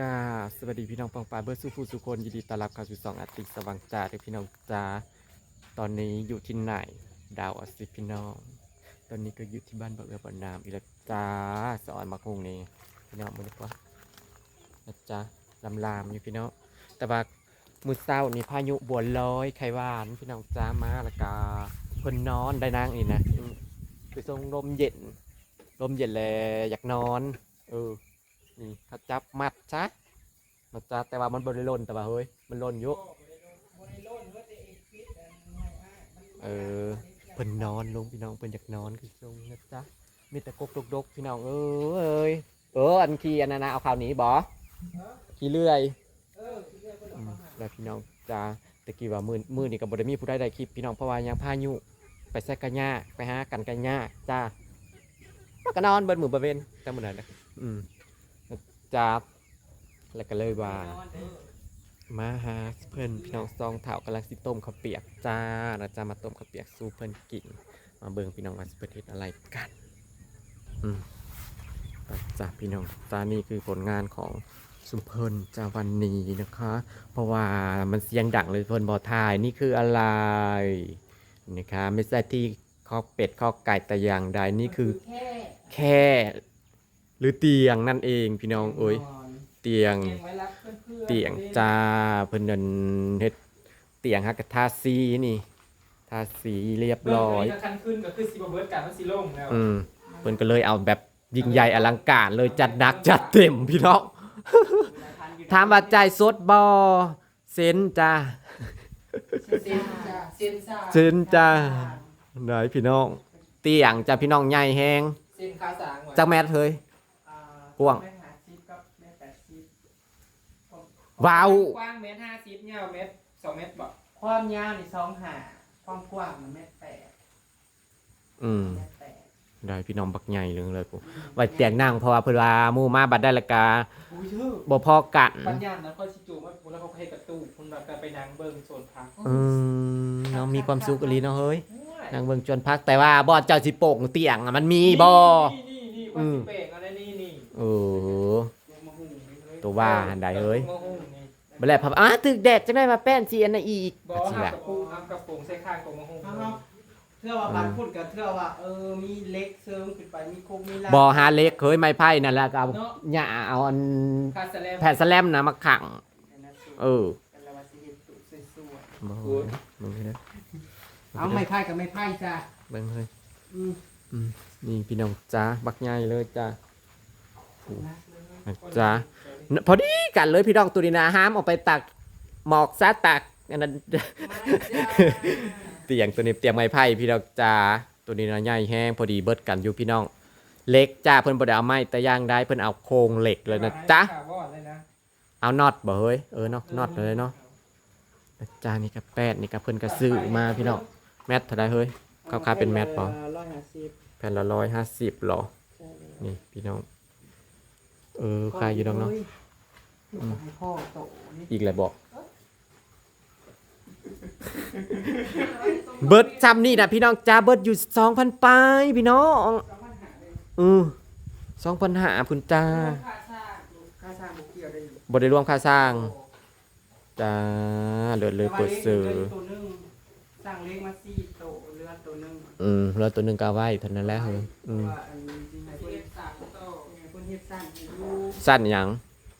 กาสวัสดีพี่น้องปองปลาเบิร์สู้ผู้สุคนยินดีต้อนรับเข้าสู่สองอาติสว่างจ้าเด้อพี่น้องจ้าตอนนี้อยู่ที่ไหน ดาวอสิพี่น้อง ตอนนี้ก็อยู่ที่บ้านบักเอือบ่อนามอีล้วจ้าสอนมาคงนี่พี่น้องมาดูก่อนะจ๊ะลำลามอยู่พี่น้องแต่ว่ามือเศร้านี่พายุบัวลอยไข่หวานพี่น้องจ้ามาล้วก็เพิ่นนอนได้นางนี่นะอืมไปส่งลมเย็นลมเย็นเลอยากนอน เออ นี่เขาจับมัดซะมัดซะแต่ว่ามันบริล่นแต่ว่าเฮ้ยมันล่นอยู่เออเพิ่นนอนลงพี่น้องเพิ่นอยากนอนคือทรงนะจ๊ะมีแต่กกดกๆพี่น้องเอ้ยเอออันขี้อันนั้นนะเอาข่าวหนี้บ่ขี้เลื่อยแล้วพี่น้องจ้าตะกี้ว่ามือมือนี่ก็บ่ได้มีผู้ใดได้คลิปพี่น้องเพราะว่ายังพายุไปใส่กันยาไปหากันกันยาจ้าก็นอนเบิดมือบ่เว้นแต่มื้อนนะอืม จับแล้วก็เลยว่า มาหาเพิ่นพี่น้องซองเถากำลังสิต้มข้าวเปียกจ้าเราจะมาต้มข้าวเปียกสู้เพิ่นกิน มาเบิ่งพี่น้องว่าสิเพิ่นเฮ็ดอะไรกัน อืมไปจ้าพี่น้องจ้านี่คือผลงานของสุมเพิ่นจาวันนี้นะคะ เพราะว่ามันเสียงดังเลยเพิ่นบ่ทายนี่คืออะไรนะคะ ไม่ใช่ที่คอกเป็ดคอกไก่แต่อย่างใดนี่คือแค่ หรือเตียงนั่นเองพี่น้องเอ้ยเตียงเตียงไว้รับเพื่อนๆเตียงจ้าเพิ่นเดินเฮ็ดเตียงฮักกะทาสีนี่ ทาสีเรียบร้อยเบิ่งเลยถ้าคันขึ้นก็คือสิบเบิร์ดการมันสิลงแล้วอืมเพิ่นก็เลยเอาแบบยิ่งใหญ่อลังการเลยจัดหนักจัดเต็มพี่น้องถามว่าจ่ายสดบ่เซ็นจ้าเซนจ้าเซนซ่าเซ็นจ้า ไหนพี่น้อง เตียงจ้าพี่น้องใหญ่แฮงเซนขาสางว่ะจักแมตรเฮ้ยอ่า กว้างแมตรห้าสิบกับแมตรแปดสิบว้าว กว้างเมตรห้าสิบยาวเมตรสองเมตรบอกความยาวนี่สองหาความกว้างมันเมตรแปดอืม เมตรแปดได้พี่น้องบักใหญ่เลยเลยผมไว้เตียงนั่งเพราะว่าเพิ่นว่าหมู่มาบัดได้ละกาอุ้ยเชื่อบ่พอกันปัญญานะค่อยชิจูว่าแล้วเขาให้กระตู้คุณแบบไปนางเบิ่งโซนพักอืมเนาะมีความสุขอีหลีเนาะเฮ้ยนั่งเบิ่งจนพักแต่ว่าบ่เจ้าสิโป่งเตียงอะมันมีบ่ นี่นี่นี่ว่าสิเป่งอะไรนี่นี่ เออ ตัวว่าอันใดเอ้ยมาหุ้มนี่บ่แล้วพับอ้าตึกแดดจังได้มาแป้นสิอันน่ะอีกบอก็กสิหัแหกละกระปุกหักกระปุกใส่ข้างกองมาหุ้มครับเทื่อว่าบางพูดกับเทื่อว่าเออมีเล็กเสริมขึ้นไปมีโคกมีลาบ่หาเล็กเคยไม้ไผ่นั่นแหละก็เอาหญ้าเอาอันคาสแลมแผ่นสแลมนะมาขัง เออกันแล้วว่าสิเฮ็ดตุสวยบ่เฮ้ยมึงเด้อๆเอาไม่พ่ายกับไม่พ่ายจ้ะเบิ่งเฮ้ยอืมนี่พี่น้องจ้าบักใหญ่เลยจ้า จ้าพอดีกันเลยพี่น้องตัวนี้นะห้ามออกไปตักหมอกซะตักอันนั้นเตียงตัวนี้เตียงไม้ไผ่พี่น้องจ้าตัวนี้นะใหญ่แห้งพอดีเบิดกันอยู่พี่น้องเหล็กจ้าเพิ่นบ่ได้เอาไม้แต่ย่างได้เพิ่นเอาโครงเหล็กเลยนะจ๊ะคาเอาน็อตบ่เฮ้ยเออเนาะน็อตเลยเนาะจ้านี่ก็แปดนี่ก็เพิ่นก็ซื้อมาพี่น้องแมทเท่าไรเฮ้ยเขาขาเป็นแมตต์ปะร้อยห้าสิบแผ่นละร้อยห้าสิบหรอนี่พี่น้อง เออขายอยู่ดอกเนาะอืมพ่อโตนี่อีกแล้วบอกเบิร์ดจำนี่นะพี่น้องจ้าเบิร์ดอยู่สองพันปลายพี่น้องอือสองพันหาพุ่นจ้าค่าสร้างค่าสร้างบุกเกี่ยวได้อยู่บได้รวมค่าสร้างจ้าเลือดเลยเปิดซื้อแต่ว่าล็กตัวหนึงสร้างเล็กมาสี่โตเรือตัวหนึงอืมแล้วตัวหนึ่งก็เอาไว้เท่านั้นแหละเฮ้ยอืมว่าอันนี้ สั้นหยัง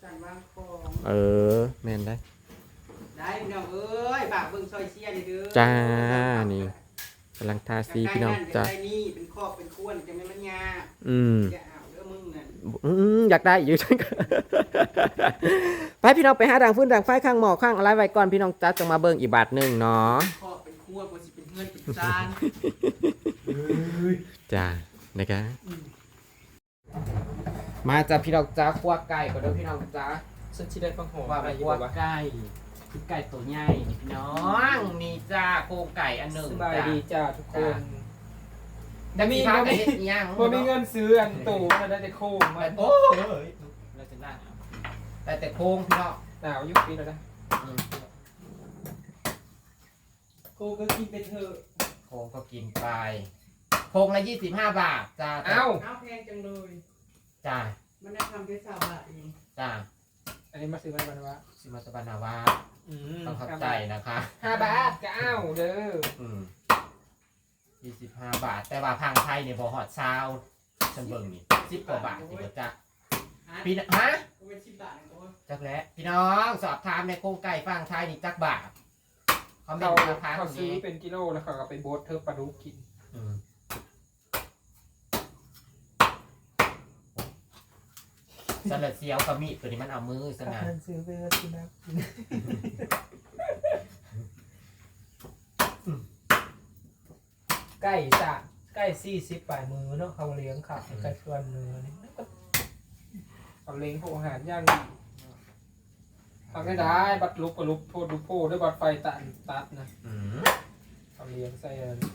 สร้างวางของเออ แม่นได้ ได้พี่น้องเอ้ยบากเบิ่งซอยเชียร์นี่เด้อจ้านี่ กำลังทาสีพี่น้องจ้าใกล้ๆนั่นจะได้นี่เป็นครอบเป็นควนจะไม่มันยากอืม อย่าเอาเด้อมึงนั่นอืมอยากได้อยู่จังไปพี่น้องไปหาด่างฟื้นด่างไฟข้างหมอข้างอะไรไว้ก่อนพี่น้องจ้าจะมาเบิ่งอีกบาทหนึ่งเนาะครอบเป็นควนบ่สิเป็นเงินเป็นซาน จ้านะคะ มาจ้าพี่น้องจ้าคั่วไก่ก่อนเด้อพี่น้องจ้าฉันชิได้ฟังหอมว่าอะไรไปอยู่คั่ววะไก่คือไก่ตัวใหญ่นี่พี่น้องนี่จ้าโครงไก่อันหนึ่งสบายดีจ้าทุกคนแต่มีข้าวไก่เฮ็ดอิหยังพอมีเงินซื้ออันตู่มันได้แต่โค้งมาโอ้ยเราจะนั่งเอาแต่แต่โครงพี่น้องหนาวยุคปีแล้วนะอืมกูก็กินไปเถอะโครงก็กินไปโครงละยี่สิบห้าบาทจ้าเอ้าเอาแพงจังเลย จ้ามันได้ทำด้วยสาวบาทเองจ้าอันนี้มาซื้อมาบันวะซิมาตะบานาวาอืมต้องเข้าใจนะคะ ห้าบาทก็เอาเด้ออืมยี่สิบห้าบาท แต่ว่าพังไทยเนี่ยบอฮอดซาวฉันเบิ่งนี่สิบกว่าบาทนี่บ่จักพี่นะฮะ กูเป็นสิบบาทเองโอ้ยจักแล้วพี่น้องสอบถามในโครงไก่ฟังไทยนี่จักบาทเขาไม่เขาราคาเขาตรงซื้อนี้เป็นกิโลแล้วเขาก็ไปโบดเธอปลาดุกกิน อืม สลัดเซียวกับมีดตัวนี้มันเอามือสนะซื้อไปกินนะไก่จ้ะไก่สี่สิบปลายมือเนาะเขาเลี้ยงค่ะไก่เพื่อนมือนี่เขาเลี้ยงพวกอาหารย่างดีทำไม่ได้บัตรลุกก็ลุกโทษลุกโพด้วยบัตรไฟตัดตัดนะอืมเขาเลี้ยงใส่อันนี่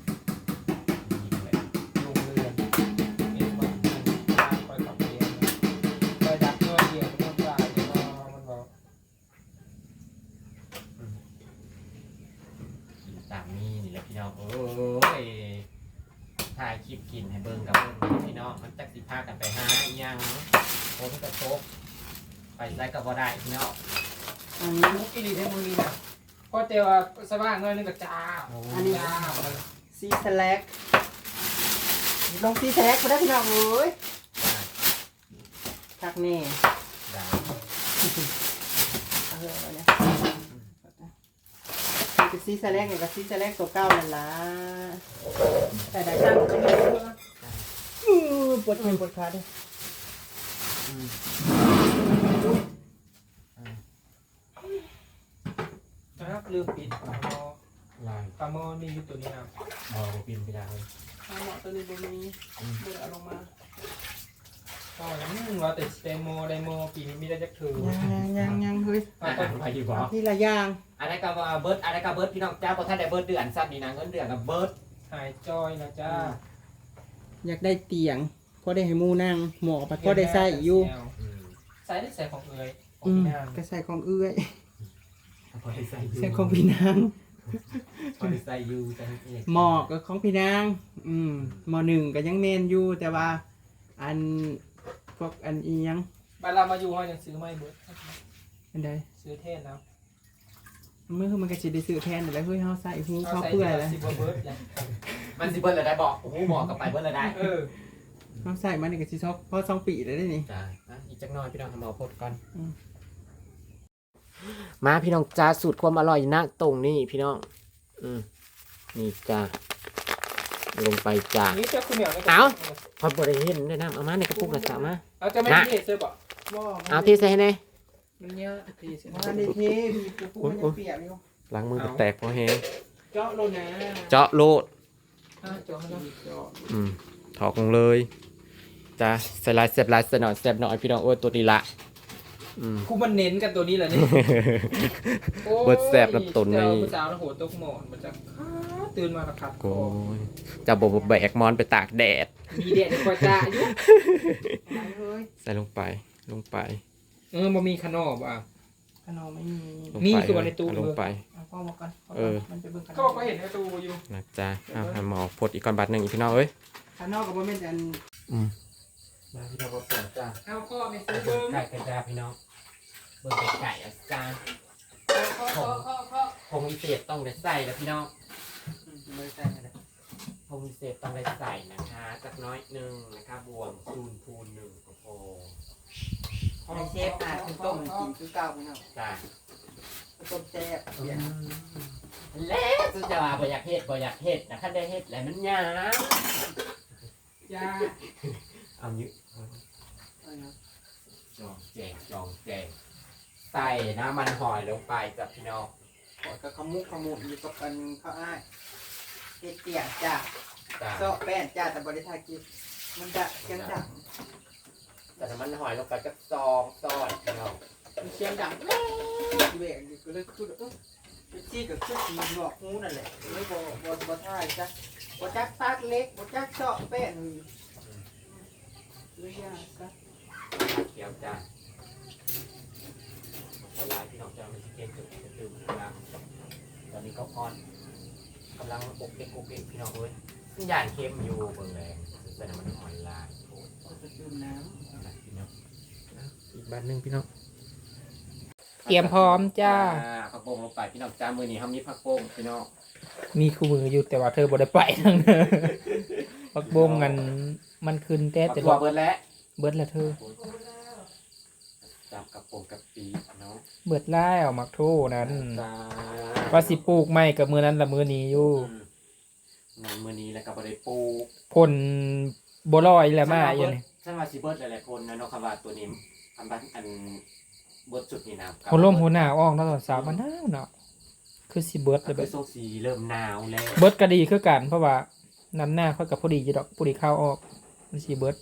ยังผมกระทบไปไสก็บ่ได้พี่น้องอันนี้มุกกิริในมือนี่นะเพราะเจ้าสว่างเงินนึงกับจ้าอันนี้ จ้าซีสแลกลงซีสแลกกูได้พี่น้องเอ้ยทักนี่ได้เอาเลยเอาเลยคือซีสแลกเนี่ยกับซีสแลกตัวเก้านั่นล่ะแต่ได้ช่างก็ไม่รู้นะอื้อปวดแขนปวดขาด้วย นะครับลืมปิดปลาหมอลายปลาหมอมีอยู่ตัวนี้นะบ่บ่บินไปได้เลยเอาเหมาะตัวนี้บ่มีเบื่อเอาลงมาก็ยังว่าแต่ไดโมไดโมปีนี้มีได้จักถือยังยังยังเฮ้ยอ่านไปอยู่บ่เอาที่ละอย่างอันนั้นก็ว่าเบิร์ดอันนั้นก็เบิร์ดพี่น้องจ้าบ่ทันได้เบิร์ดเดือนซ้ำนี่นะเงินเดือนกับเบิร์ดหายจอยนะจ้าอยากได้เตียง พอได้ให้หมูนั่งหมอปัดพอได้ใส่อยู่อืมใส่ได้ใส่ของเอ๋ยของอืมพี่นางก็ใส่ของเอื้อยพอได้ใส่อยู่ใส่ของพี่นางพอได้ใส่อยู่จังเอกหมอก็ของพี่นางอืมหมอหนึ่งก็ยังเมนอยู่แต่ว่า อันพวกอันอียังบ้านเรามาอยู่ห้อยยังซื้อไม่เบิดอันใดซื้อเทศนะเมื่อคือมันก็สิได้ซื้อแทนแต่แล้วเฮ้ยเฮาใส่หูเอาเขาใส่เปื่อยเดืแล้วสิบกว่าเบิร์ดเลยมันสิเบิร์ดเลยได้บอกโอ้โหหมอกับไปเบิร์ดเลยได้ เออ เฮาใส่มันนี่ก็สิชอบพอสองปีแล้วได้นี่จ้าอะอีกจักหน่อยพี่น้องทำเอาพดก่อนอืม มาพี่น้องจ้าสูตรความอร่อยนะตรงนี้พี่น้อง อืมนี่จ้าลงไปจ้า นี่เจ้าคุณเหมียวเอา พอบริเห็นได้น้ำเอามาในกระปุกนะจ้ามา เอาจะไม่เทศเสื้อบ่บ่เอาที่ใส่ให้แน่ มันเยอะทีเสียมาได้เทมีปุ๊บปุ๊บมันยังเปียกอยู่ล้างมือแตกพอแห้งเจาะโลนะเจาะโลดอะจอดแล้วอืมถอกลงเลย จ้าใส่ลายเสียบลายเสียหน่อยเสียบหน่อยพี่น้องโอ้ยตัวนี้ละอืม คูมันเน้นกันตัวนี้แหละนี่เบิดแซ่บลำต้นนี่ เจ้าผู้สาวนะโหตกหมอนมันจะตื่นมาแล้วครับโอ้ยจะบบแบกมอนไปตากแดด มีเด็ดกว่าจ้าอยู่ไปเลยใส่ลงไปลงไปเออบ่มีขนมอะ ขนมไม่มีลงนี่ไปคือวันในตู้ เอาลงไป เอาพ่อมาก่อนเออ มันจะเบิ่งขนมเขาบอกว่าเห็นในตู้อยู่นะจ๊ะเอาให้หมอพดอีกก่อนบาทหนึ่งอีกพี่น้องเอ้ยข้างนอกก็บ่แม่นอันมา พี่น้องพดจ้าเอาข้อไม่ซื้อเบิ้งไก่กระจาพี่น้องเบิ่งไก่อะจ้าข้อข้อข้อข้อผงวิเศษต้องได้ใส่แล้วพี่น้องไม่ใช่อะผงวิเศษต้องได้ใส่นะคะจักน้อยหนึ่งนะคะบวงคูณคูณหนึ่งโอ้โหในเชฟอาจเป็นต้มกินคือเก่าพี่น้องจ้าต้มแซ่บแล้วจะจะว่าบ่อยากเฮ็ดบ่อยากเฮ็ดนะคันได้เฮ็ดแล้วมันยากยาเอาอยู่เอาเนาะจองแจงจองแจงใส่น้ำมันหอยลงไปจ้ะพี่น้องขอดกับขมุกขมุกอยู่กับกันข้าวอ้ายเฮ็ดเตียงจ้าจ้าเซาะแป้นจ้าแต่บ่ได้ทากินมันจะเสียงดังใส่น้ำมันหอยลงไปก็ซองซอยพี่น้องมันเสียงดังเวกอยู่ก็เลยคือเออเป็นที่กับคือสีหนวกหูนั่นแหละเลยบ่บ่บ่ทายจ้ะบ่จักตัดเล็กบ่จักเซาะแป้น เลยยากซะเขียวจ้าละลายพี่น้องจ้ามันจะเค็มจุดจะตื่นกำลังตอนนี้ก็พอนกำลังอกเด็กอกเด็กพี่น้องเอ้ยย่านเค็มอยู่เบิ่งแรงใส่น้ำมันหอยลายโอ้ยก็จะดื่มน้ำอะไรพี่น้องนะอีกบ้านหนึ่งพี่น้องเตรียมพร้อมจ้าผักโป่งลงไปพี่น้องจ้ามือนี้เขามีผักโป่งพี่น้องมีคู่มืออยู่แต่ว่าเธอบ่ได้ไปทั้งนั้นปักบงกัน มันขึ้นแต่ผักแต่ถั่วว่าเบิดแล้วเบิดละเธอจำกับโป่งกับปีเนาะเบิดไล่เอามักโทนั้นจ้าว่าสิปลูกไม่กับมือนั้นละมือนี้อยู่อืมงานมือนี้แล้วก็บริปูกผลบ่ลอยแล้วมาอยู่นี่ฉันว่าสิเบิดหลายๆคนนะเนาะคำว่าตัวนี้อันบันอันเบิดจุดนี่นะหัวลมหัวหนาวออกแล้วตอนเช้ามันหนาวหนาวคือสิเบิดก็เลยแบคือบโซกสีเริ่มหนาวแล้วเบิดก็ดีคือกันเพราะว่าน้ำหน้าค่อยกับพอดีอยู่ดอกพอดีเข้าออก มันสิเบิด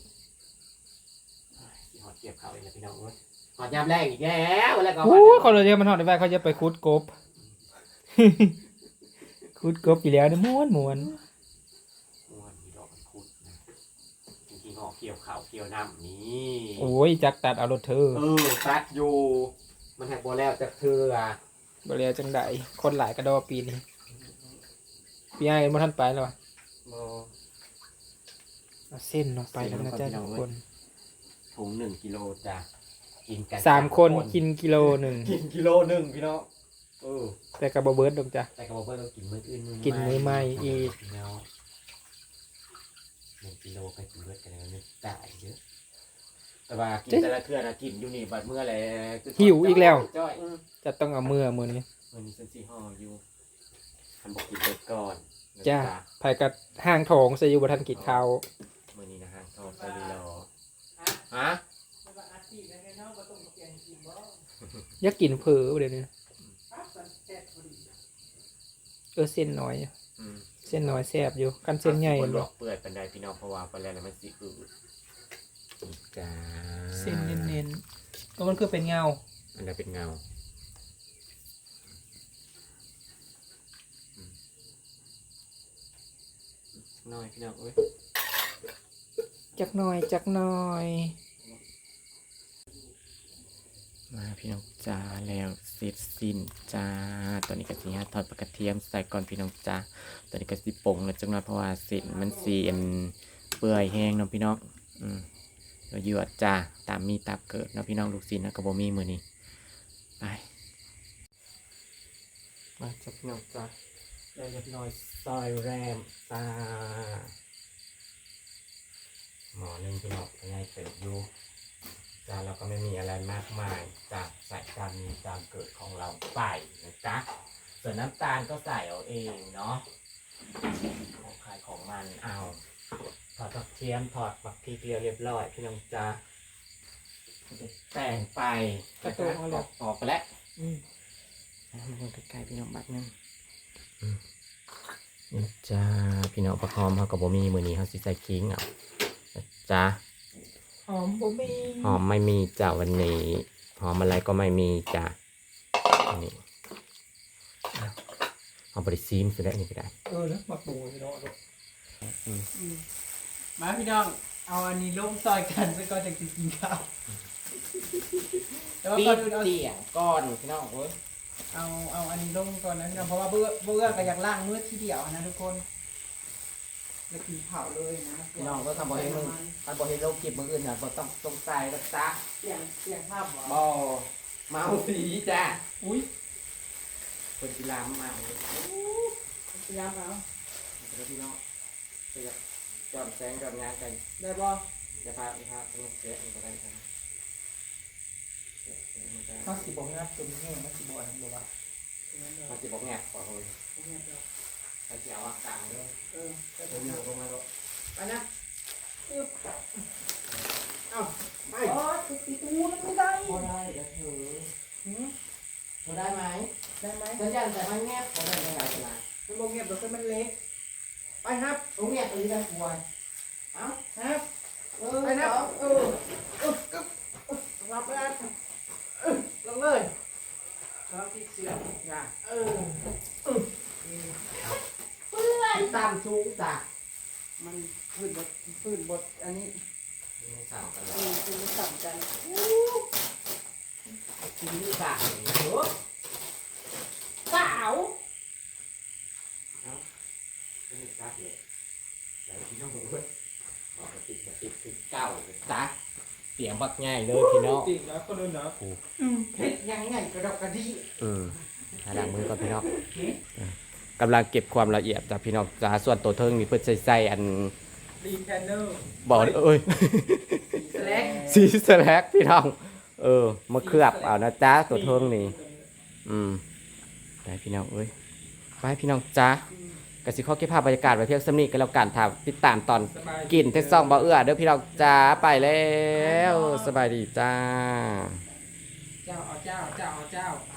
สิหอดเกี่ยวเขาเองนะพี่น้องเว้ยหอดยามแรกอีกแล้วแล้วก็โอ้ยเขาเลยมันหอดได้ไปเขาจะไปคุดกบ คุดกบอยู่แล้วเนี่ยม้วนม้วนม่วนมีดอกมันคุดนะจริงๆหอเกี่ยวเขาวเกี่ยวน้ำนี่โอ้ยจักตัดเอารถเธอเออตัดอยู่ มันแหกบัวแล้วจากเธออะบริยจังไดคนหลายกระดอปีนี้ปีไอ้มาท่านไปแล้ววะบ่ เอาเส้นเนาะไปแล้วนะจ๊ะทุกคนถุงหนึ่งกิโลจ้ะกินกันสามคนกินกิโลหนึ่งกินกิโลหนึ่งพี่น้องเออแต่กับบเบิร์ดดอกจ้ะแต่ก็บอกว่าต้องกินมื้ออื่นมื้อกินมื้อใหม่อีกพี่น้องหนึ่งกิโลไปกินเบิดกันแล้วนี่จ่ายเยอะแต่ว่ากินแต่ละเทื่อนะกินอยู่นี่บัดเมื่อไรหิวอีกแล้วจ้อยอืมจะต้องเอามือมือนี้มันมีเส้นสีห่ออยู่ทันบอกกินเบิดก่อนจ้าภายกับห้างทองใส่อยู่บนทันกิจข้าวมื่อนี้นะ ฮะทอดไซรีรอฮะอยากกินเผลอเดี๋ยวนี้เออเส้นน้อย อืมเส้นน้อยแซ่บอยู่กันเส้นใหญ่บนหลบ่อกเปื่อยปันไดพี่น้องเพราะว่าไปแล้วมันสีอืดจ้าเส้นเน้นๆก็มันคือเป็นเงาอันนั้นเป็นเงาอืมน้อยพี่น้องเอ้ย จักหน่อยจักหน่อย มาพี่น้องจ้าแล้วเสร็จสิ้นจ้า ตอนนี้ก็สิฮะทอดปลากระเทียมใส่ก่อนพี่น้องจ้าตอนนี้ก็สิปงแล้วจังหน่อยเพราะว่าเส้นมันเสีอันเปื่อยแห้งเนาะพี่น้องอืมเราหยวดจ้าตามมีตามเกิดเนาะพี่น้องลูกศิษย์นะกระบมีมือนี้ไปมาจับพี่น้องจ้าได้เรียบร้อยซอยแรมตา หมอหนึ่งพี่น้องง่ายเติบอยู่จานเราก็ไม่มีอะไรมากมายจากใส่ตามมีตามเกิดของเราไปนะจ๊ะส่วนน้ำตาลก็ใส่เอาเองเนาะของใครของมันเอาถอดผักเทียมถอดผักพริกเรียบเรียบร้อยพี่น้องจ๊ะแต่งไปกระตุ้นเอาหรอออกออกไปแล้วอืมมันลงใกล้ๆพี่น้องบัดนึงอืมนี่จ้าพี่น้องประคอมเขากับบ่มีมือนี้เขาสิใส่กิ้งเอะ จ้าหอมบ่มีหอมไม่มีจ้ะวันนี้ หอมอะไรก็ไม่มีจ้ะอันนี่เอาบริซีมสุดแล้วนี่ก็ได้เออแล้วมาปรุงพี่น้องเอาอืมมาพี่น้อง เอาอันนี้ลงซอยกันซะก่อนจะกินข้าวแต่ว่าปีก่อนอื่นเอาเตียงก้อนพี่น้องเอ้ยเอาเอาอันนี้ลงก่อนนะพี่น้องเพราะว่าเบื่อเบื่อก็อยากล้างมือทีเดียวนะทุกคน แล้วกินเผาเลยนะพี่น้องก็ทำบ่ให้มึงทำบ่ให้โลกเก็บมืออื่นนะบ่ต้องสงสัยนะจ๊ะเสียงเสียงภาพเหรอบ่เมาสีจ้ะอุ้ยคนกีฬาเมาเลยพยายามเอาแล้วพี่น้องไปจอดแสงจอดงานกันได้บ่อย่าพาอย่าพาสนุกเสียมันก็ได้ครับเดี๋ยวมันจะข้าวสีบอกงับตัวนี้มันสีบอกอันบ่ว่ามันจะบอกแงบขอโทษใครจะ เอาอากาศด้วยเออเดี๋ยวมีลงมาลงไปนะเอาไปอ๋อติดติดอูมันไม่ได้พอได้เดี๋ยวเธอหืมพอได้ไหมได้ไหมสัญญาณแต่มันแงบพอได้ยังไงกันนะมันบ่เงียบเดี๋ยวคือมันเล็กไปครับตรงแงบตรงนี้ได้ควรเอ้าครับเออไปนะสองเออเอออึ๊บอึ๊บรับไปนะเออลงเลยครับที่เสียงอย่าเออ ตามสูงจ้ะมันพื้นบทพื้นบทอันนี้ไม่สั่งกันเออคือมันต่ำกันทีนี้สั่งเยอะสาวไม่ได้ซักเลยแล้วพี่น้องเว้ยบอกว่าติดมาติดคือเก่าเลยจ้ะเสียงบักง่ายเลยพี่น้องจริงนะคนนู้นนะเฮ็ดยังไงกระดอกกระดี่อืมหาดังมือก่อนพี่น้อง กำลังเก็บความละเอียดจากพี่น้องจ้าส่วนตัวเทิงนี่เพื่อใส่ใส่อันรีแคนเนอร์บอกเอ้ยแลกสีสแลกพี่น้อง เออมาเคลือบเอานะจ้าตัวเทิงนี่อืมได้พี่น้องเอ้ยไปพี่น้องจ้ากสิข้อเก็บภาพบรรยากาศไว้เพียงสำนีกันแล้วกันถ้าติดตามตอนสบายกินเทสซองบ่เอื้อเด้อพี่น้องจ้าไปแล้ว สบายดีจ้าส